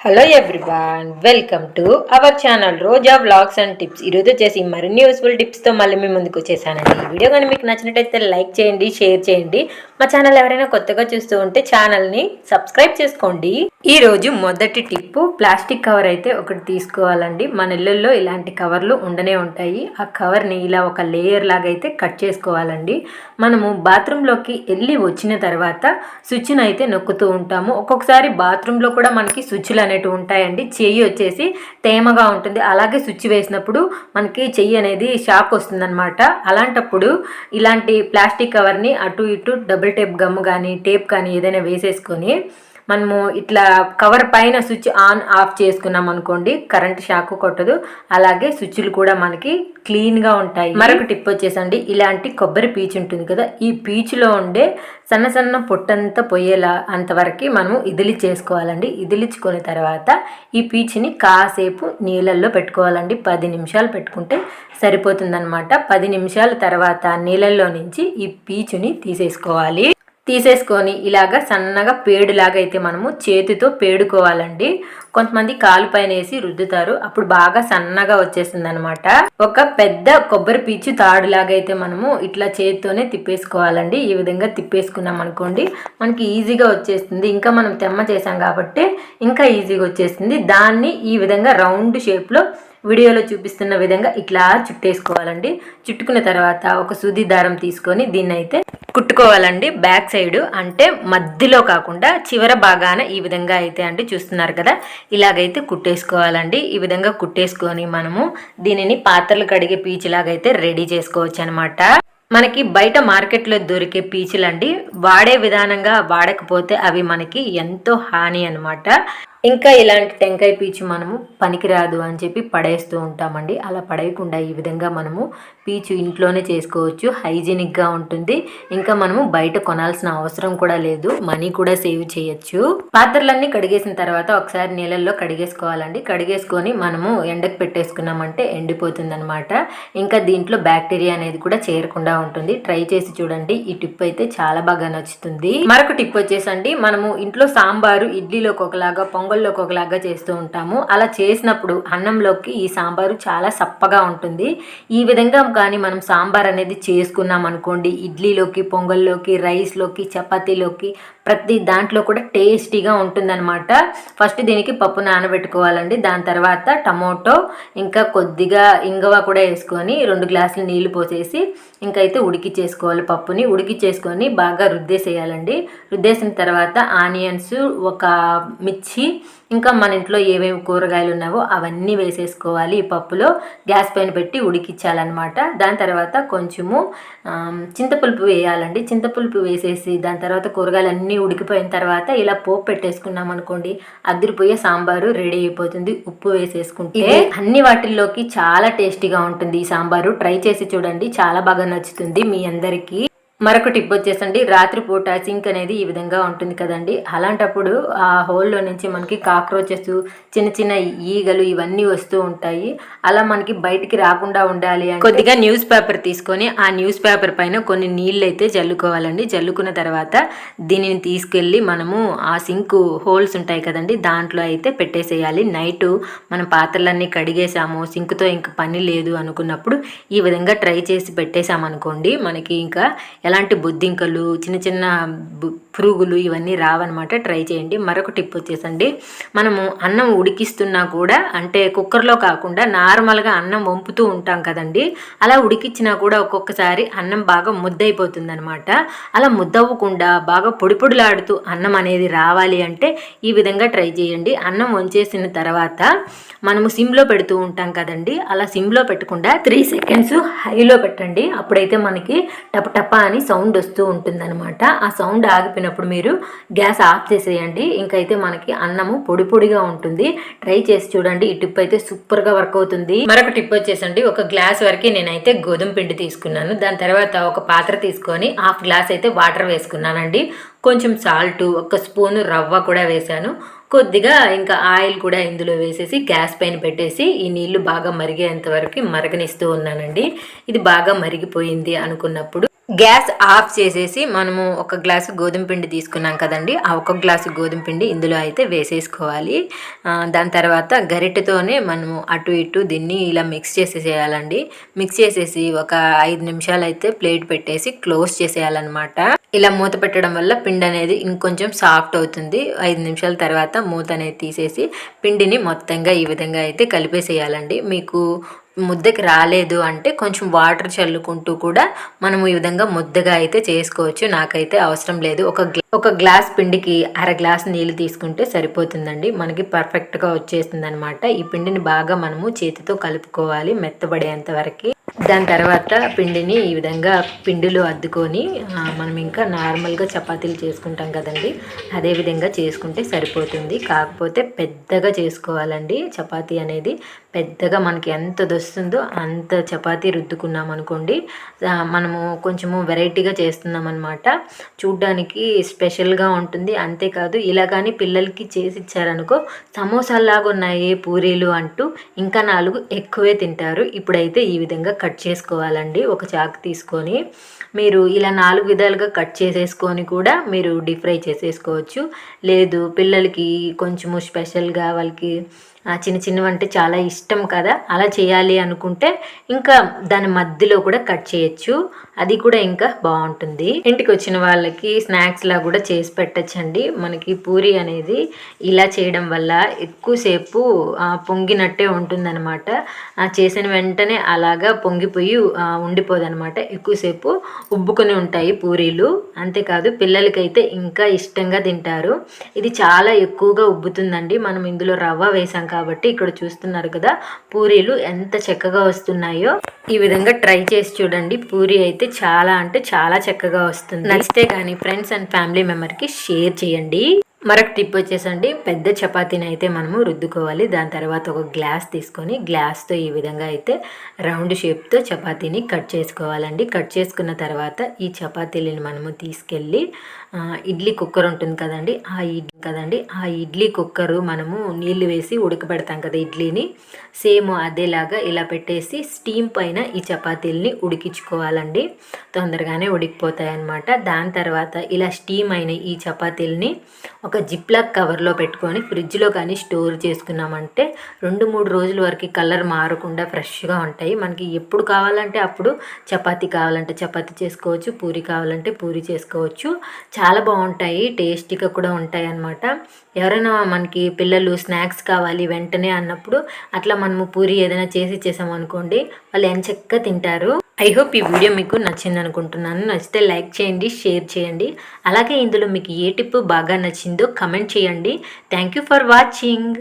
Hello everyone welcome to our channel Roja vlogs and tips ఈరోజు వచ్చేసి మరిన్ని useful టిప్స్తో మళ్ళీ మీ ముందుకు వచ్చేసానండి. ఈ వీడియో కానీ మీకు నచ్చినట్టయితే లైక్ చేయండి షేర్ చేయండి. మా ఛానల్ ఎవరైనా కొత్తగా చూస్తూ ఉంటే ఛానల్ని సబ్స్క్రైబ్ చేసుకోండి. ఈ రోజు మొదటి టిప్ ప్లాస్టిక్ కవర్ అయితే ఒకటి తీసుకోవాలండి. మన ఇళ్ళల్లో ఇలాంటి కవర్లు ఉండనే ఉంటాయి. ఆ కవర్ని ఇలా ఒక లేయర్ లాగా అయితే కట్ చేసుకోవాలండి. మనము బాత్రూంలోకి వెళ్ళి వచ్చిన తర్వాత స్విచ్ను అయితే నొక్కుతూ ఉంటాము. ఒక్కొక్కసారి బాత్రూంలో కూడా మనకి స్విచ్లు అనేటివి ఉంటాయండి. చెయ్యి వచ్చేసి తేమగా ఉంటుంది. అలాగే స్విచ్ వేసినప్పుడు మనకి చెయ్యి అనేది షాక్ వస్తుందన్నమాట. అలాంటప్పుడు ఇలాంటి ప్లాస్టిక్ కవర్ని అటు ఇటు డబుల్ టేప్ గమ్ కానీ టేప్ కానీ ఏదైనా వేసేసుకొని మనము ఇట్లా కవర్ పైన స్విచ్ ఆన్ ఆఫ్ చేసుకున్నాం అనుకోండి కరెంట్ షాక్ కొట్టదు. అలాగే స్విచ్లు కూడా మనకి క్లీన్గా ఉంటాయి. మరొక టిప్ వచ్చేసండి ఇలాంటి కొబ్బరి పీచు ఉంటుంది కదా ఈ పీచులో ఉండే సన్న సన్న పొట్టంతా పొయ్యేలా అంతవరకు మనం ఇదిలి చేసుకోవాలండి. ఇదిలించుకున్న తర్వాత ఈ పీచుని కాసేపు నీళ్ళల్లో పెట్టుకోవాలండి. పది నిమిషాలు పెట్టుకుంటే సరిపోతుందనమాట పది నిమిషాల తర్వాత నీళ్ళల్లో నుంచి ఈ పీచుని తీసేసుకోవాలి. తీసేసుకొని ఇలాగ సన్నగా పేడులాగా అయితే మనము చేతితో పేడుకోవాలండి. కొంతమంది కాలు పైన వేసి రుద్దుతారు. అప్పుడు బాగా సన్నగా వచ్చేసింది అనమాట ఒక పెద్ద కొబ్బరి పీచు తాడులాగా అయితే మనము ఇట్లా చేతితోనే తిప్పేసుకోవాలండి. ఈ విధంగా తిప్పేసుకున్నాం అనుకోండి మనకి ఈజీగా వచ్చేస్తుంది. ఇంకా మనం తెమ్మ చేసాం కాబట్టి ఇంకా ఈజీగా వచ్చేస్తుంది. దాన్ని ఈ విధంగా రౌండ్ షేప్లో వీడియోలో చూపిస్తున్న విధంగా ఇట్లా చుట్టేసుకోవాలండి. చుట్టుకున్న తర్వాత ఒక సుది దారం తీసుకొని దీన్ని అయితే కుట్టుకోవాలండి బ్యాక్ సైడ్. అంటే మధ్యలో కాకుండా చివర బాగాన ఈ విధంగా అయితే అంటే చూస్తున్నారు కదా ఇలాగైతే కుట్టేసుకోవాలండి. ఈ విధంగా కుట్టేసుకొని మనము దీనిని పాత్రలు కడిగే పీచులాగైతే రెడీ చేసుకోవచ్చు అనమాట మనకి బయట మార్కెట్లో దొరికే పీచులండి వాడే విధానంగా వాడకపోతే అవి మనకి ఎంతో హాని అనమాట. ఇంకా ఇలాంటి టెంకాయ పీచు మనము పనికిరాదు అని చెప్పి పడేస్తూ ఉంటామండి. అలా పడేయకుండా ఈ విధంగా మనము పీచు ఇంట్లోనే చేసుకోవచ్చు. హైజీనిక్గా ఉంటుంది. ఇంకా మనము బయట కొనాల్సిన అవసరం కూడా లేదు. మనీ కూడా సేవ్ చేయొచ్చు. పాత్రలన్నీ కడిగేసిన తర్వాత ఒకసారి నీళ్ళల్లో కడిగేసుకోవాలండి. కడిగేసుకొని మనము ఎండకు పెట్టేసుకున్నామంటే ఎండిపోతుంది అనమాట ఇంకా దీంట్లో బ్యాక్టీరియా అనేది కూడా చేరకుండా ఉంటుంది. ట్రై చేసి చూడండి. ఈ టిప్ అయితే చాలా బాగా నచ్చుతుంది. మరొక టిప్ వచ్చేసండి. మనము ఇంట్లో సాంబారు ఇడ్లీలోకి ఒకలాగా పొంగల్లోకి ఒకలాగా చేస్తూ ఉంటాము. అలా చేసినప్పుడు అన్నంలోకి ఈ సాంబారు చాలా సప్పగా ఉంటుంది. ఈ విధంగా కానీ మనం సాంబార్ అనేది చేసుకున్నాం అనుకోండి ఇడ్లీలోకి పొంగల్లోకి రైస్లోకి చపాతీలోకి ప్రతి దాంట్లో కూడా టేస్టీగా ఉంటుందన్నమాట. ఫస్ట్ దీనికి పప్పు నానబెట్టుకోవాలండి. దాని తర్వాత టమోటో ఇంకా కొద్దిగా ఇంగవ కూడా వేసుకొని రెండు గ్లాసులు నీళ్ళు పోసేసి ఇంకా అయితే ఉడికిచ్చేసుకోవాలి పప్పుని. ఉడికి చేసుకొని బాగా రుద్దేసేయాలండి. రుద్దేసిన తర్వాత ఆనియన్స్ ఒక మిర్చి ఇంకా మన ఇంట్లో ఏమేమి కూరగాయలు ఉన్నావో అవన్నీ వేసేసుకోవాలి ఈ పప్పులో. గ్యాస్ పైన పెట్టి ఉడికిచ్చాలన్నమాట దాని తర్వాత కొంచెము చింతపులుపు వేయాలండి. చింతపులుపు వేసేసి దాని తర్వాత కూరగాయలు అన్నీ ఉడికిపోయిన తర్వాత ఇలా పోపు పెట్టేసుకున్నాం అనుకోండి అదిరిపోయే సాంబారు రెడీ అయిపోతుంది. ఉప్పు వేసేసుకుంటే అన్ని వాటిల్లోకి చాలా టేస్టీగా ఉంటుంది ఈ సాంబారు. ట్రై చేసి చూడండి చాలా బాగా నచ్చుతుంది మీ అందరికీ. మరొక టిప్ వచ్చేసండి రాత్రిపూట సింక్ అనేది ఈ విధంగా ఉంటుంది కదండి. అలాంటప్పుడు ఆ హోల్లో నుంచి మనకి కాక్రోచెస్ చిన్న చిన్న ఈగలు ఇవన్నీ వస్తూ ఉంటాయి. అలా మనకి బయటికి రాకుండా ఉండాలి అని కొద్దిగా న్యూస్ పేపర్ తీసుకొని ఆ న్యూస్ పేపర్ పైన కొన్ని నీళ్ళు అయితే జల్లుకోవాలండి జల్లుకున్న తర్వాత దీనిని తీసుకెళ్ళి మనము ఆ సింక్ హోల్స్ ఉంటాయి కదండి దాంట్లో అయితే పెట్టేసేయాలి. నైట్ మనం పాత్రలన్నీ కడిగేసాము సింక్తో ఇంకా పని లేదు అనుకున్నప్పుడు ఈ విధంగా ట్రై చేసి పెట్టేసామనుకోండి మనకి ఇంకా ఎలాంటి బొద్దింకలు చిన్న చిన్న పురుగులు ఇవన్నీ రావన్నమాట. ట్రై చేయండి. మరొక టిప్ వచ్చేసండి. మనము అన్నం ఉడికిస్తున్నా కూడా అంటే కుక్కర్లో కాకుండా నార్మల్గా అన్నం వంపుతూ ఉంటాం కదండి. అలా ఉడికిచ్చినా కూడా ఒక్కొక్కసారి అన్నం బాగా ముద్దైపోతుంది అనమాట అలా ముద్దవ్వకుండా బాగా పొడి పొడిలాడుతూ అన్నం అనేది రావాలి అంటే ఈ విధంగా ట్రై చేయండి. అన్నం వంచేసిన తర్వాత మనము సిమ్లో పెడుతూ ఉంటాం కదండి. అలా సిమ్లో పెట్టకుండా త్రీ సెకండ్స్ హైలో పెట్టండి. అప్పుడైతే మనకి టప టప అని సౌండ్ వస్తూ ఉంటుందన్నమాట. ఆ సౌండ్ ఆగిపోయిన ఆగిపోయినప్పుడు మీరు గ్యాస్ ఆఫ్ చేసేయండి. ఇంకైతే మనకి అన్నము పొడి పొడిగా ఉంటుంది. ట్రై చేసి చూడండి. ఈ టిప్ అయితే సూపర్గా వర్క్ అవుతుంది. మరొక టిప్ వచ్చేసండి. ఒక గ్లాస్ వరకు నేనైతే గోధుమ పిండి తీసుకున్నాను. దాని తర్వాత ఒక పాత్ర తీసుకొని హాఫ్ గ్లాస్ అయితే వాటర్ వేసుకున్నానండి. కొంచెం సాల్ట్ ఒక స్పూన్ రవ్వ కూడా వేశాను. కొద్దిగా ఇంకా ఆయిల్ కూడా ఇందులో వేసేసి గ్యాస్ పైన పెట్టేసి ఈ నీళ్ళు బాగా మరిగేంత వరకు మరగనిస్తూ ఉన్నానండి. ఇది బాగా మరిగిపోయింది అనుకున్నప్పుడు గ్యాస్ ఆఫ్ చేసేసి మనము ఒక గ్లాసు గోధుమ పిండి తీసుకున్నాం కదండి. ఆ ఒక గ్లాసు గోధుమ పిండి ఇందులో అయితే వేసేసుకోవాలి. దాని తర్వాత గరిటెతోనే మనము అటు ఇటు దీన్ని ఇలా మిక్స్ చేసేసేయాలండి. మిక్స్ చేసేసి ఒక ఐదు నిమిషాలు అయితే ప్లేట్ పెట్టేసి క్లోజ్ చేసేయాలన్నమాట. ఇలా మూత పెట్టడం వల్ల పిండి అనేది ఇంకొంచెం సాఫ్ట్ అవుతుంది. ఐదు నిమిషాల తర్వాత మూత అనేది తీసేసి పిండిని మొత్తంగా ఈ విధంగా అయితే కలిపేసేయాలండి. మీకు ముద్దకి రాలేదు అంటే కొంచెం వాటర్ చల్లుకుంటూ కూడా మనం ఈ విధంగా ముద్దగా అయితే చేసుకోవచ్చు. నాకైతే అవసరం లేదు. ఒక గ్లా ఒక గ్లాస్ పిండికి అర గ్లాస్ నీళ్ళు తీసుకుంటే సరిపోతుందండి. మనకి పర్ఫెక్ట్గా వచ్చేస్తుంది అనమాట ఈ పిండిని బాగా మనము చేతితో కలుపుకోవాలి మెత్తబడేంత వరకు. దాని తర్వాత పిండిని ఈ విధంగా పిండిలో అద్దుకొని మనం ఇంకా నార్మల్గా చపాతీలు చేసుకుంటాం కదండి. అదే విధంగా చేసుకుంటే సరిపోతుంది. కాకపోతే పెద్దగా చేసుకోవాలండి. చపాతీ అనేది పెద్దగా మనకి ఎంత దొస్తుందో అంత చపాతీ రుద్దుకున్నాం అనుకోండి. మనము కొంచెము వెరైటీగా చేస్తున్నాం అనమాట చూడ్డానికి స్పెషల్గా ఉంటుంది. అంతేకాదు ఇలా కానీ పిల్లలకి చేసి ఇచ్చారనుకో సమోసాలాగా ఉన్నాయి పూరీలు అంటూ ఇంకా నాలుగు ఎక్కువే తింటారు. ఇప్పుడైతే ఈ విధంగా కట్ చేసుకోవాలండి. ఒక చాకు తీసుకొని మీరు ఇలా నాలుగు విధాలుగా కట్ చేసేసుకొని కూడా మీరు డీప్ ఫ్రై చేసేసుకోవచ్చు. లేదు పిల్లలకి కొంచెము స్పెషల్గా వాళ్ళకి చిన్న చిన్నవి అంటే చాలా ఇష్టం కదా. అలా చేయాలి అనుకుంటే ఇంకా దాని మధ్యలో కూడా కట్ చేయొచ్చు. అది కూడా ఇంకా బాగుంటుంది. ఇంటికి వచ్చిన వాళ్ళకి స్నాక్స్ లా కూడా చేసి పెట్టచ్చండి. మనకి పూరి అనేది ఇలా చేయడం వల్ల ఎక్కువసేపు పొంగినట్టే ఉంటుందన్నమాట. చేసిన వెంటనే అలాగా పొంగిపోయి ఉండిపోదన్నమాట. ఎక్కువసేపు ఉబ్బుకొని ఉంటాయి పూరీలు. అంతేకాదు పిల్లలకైతే ఇంకా ఇష్టంగా తింటారు. ఇది చాలా ఎక్కువగా ఉబ్బుతుందండి. మనం ఇందులో రవ్వ వేసాం కాబట్టి ఇక్కడ చూస్తున్నారు కదా పూరీలు ఎంత చక్కగా వస్తున్నాయో. ఈ విధంగా ట్రై చేసి చూడండి. పూరి అయితే చాలా అంటే చాలా చక్కగా వస్తుంది. నచ్చితే కానీ ఫ్రెండ్స్ అండ్ ఫ్యామిలీ మెంబర్కి షేర్ చేయండి. మరొక టిప్ వచ్చేసండి. పెద్ద చపాతీని అయితే మనము రుద్దుకోవాలి. దాని తర్వాత ఒక గ్లాస్ తీసుకొని గ్లాస్తో ఈ విధంగా అయితే రౌండ్ షేప్తో చపాతీని కట్ చేసుకోవాలండి. కట్ చేసుకున్న తర్వాత ఈ చపాతీలని మనము తీసుకెళ్ళి ఇడ్లీ కుక్కర్ ఉంటుంది కదండి ఆ ఇడ్లీ కదండి ఆ ఇడ్లీ కుక్కరు మనము నీళ్ళు వేసి ఉడకబెడతాం కదా ఇడ్లీని. సేమ్ అదేలాగా ఇలా పెట్టేసి స్టీమ్ పైన ఈ చపాతీలని ఉడికించుకోవాలండి. తొందరగానే ఉడికిపోతాయి అన్నమాట దాని తర్వాత ఇలా స్టీమ్ అయిన ఈ చపాతీలని ఒక జిప్లాక్ కవర్లో పెట్టుకొని ఫ్రిడ్జ్లో కానీ స్టోర్ చేసుకున్నామంటే రెండు మూడు రోజుల వరకు కలర్ మారకుండా ఫ్రెష్గా ఉంటాయి. మనకి ఎప్పుడు కావాలంటే అప్పుడు చపాతీ కావాలంటే చపాతీ చేసుకోవచ్చు పూరి కావాలంటే పూరి చేసుకోవచ్చు. చాలా బాగుంటాయి టేస్టీగా కూడా ఉంటాయి అన్నమాట. ఎవరైనా మనకి పిల్లలు స్నాక్స్ కావాలి వెంటనే అన్నప్పుడు అట్లా మనము పూరి ఏదైనా చేసి ఇచ్చేసాం అనుకోండి వాళ్ళు ఎంచక్క తింటారు. ఐ హోప్ ఈ వీడియో మీకు నచ్చింది అనుకుంటున్నాను. నచ్చితే లైక్ చేయండి షేర్ చేయండి. అలాగే ఇందులో మీకు ఏ టిప్ బాగా నచ్చిందో కమెంట్ చేయండి. Thank you for watching.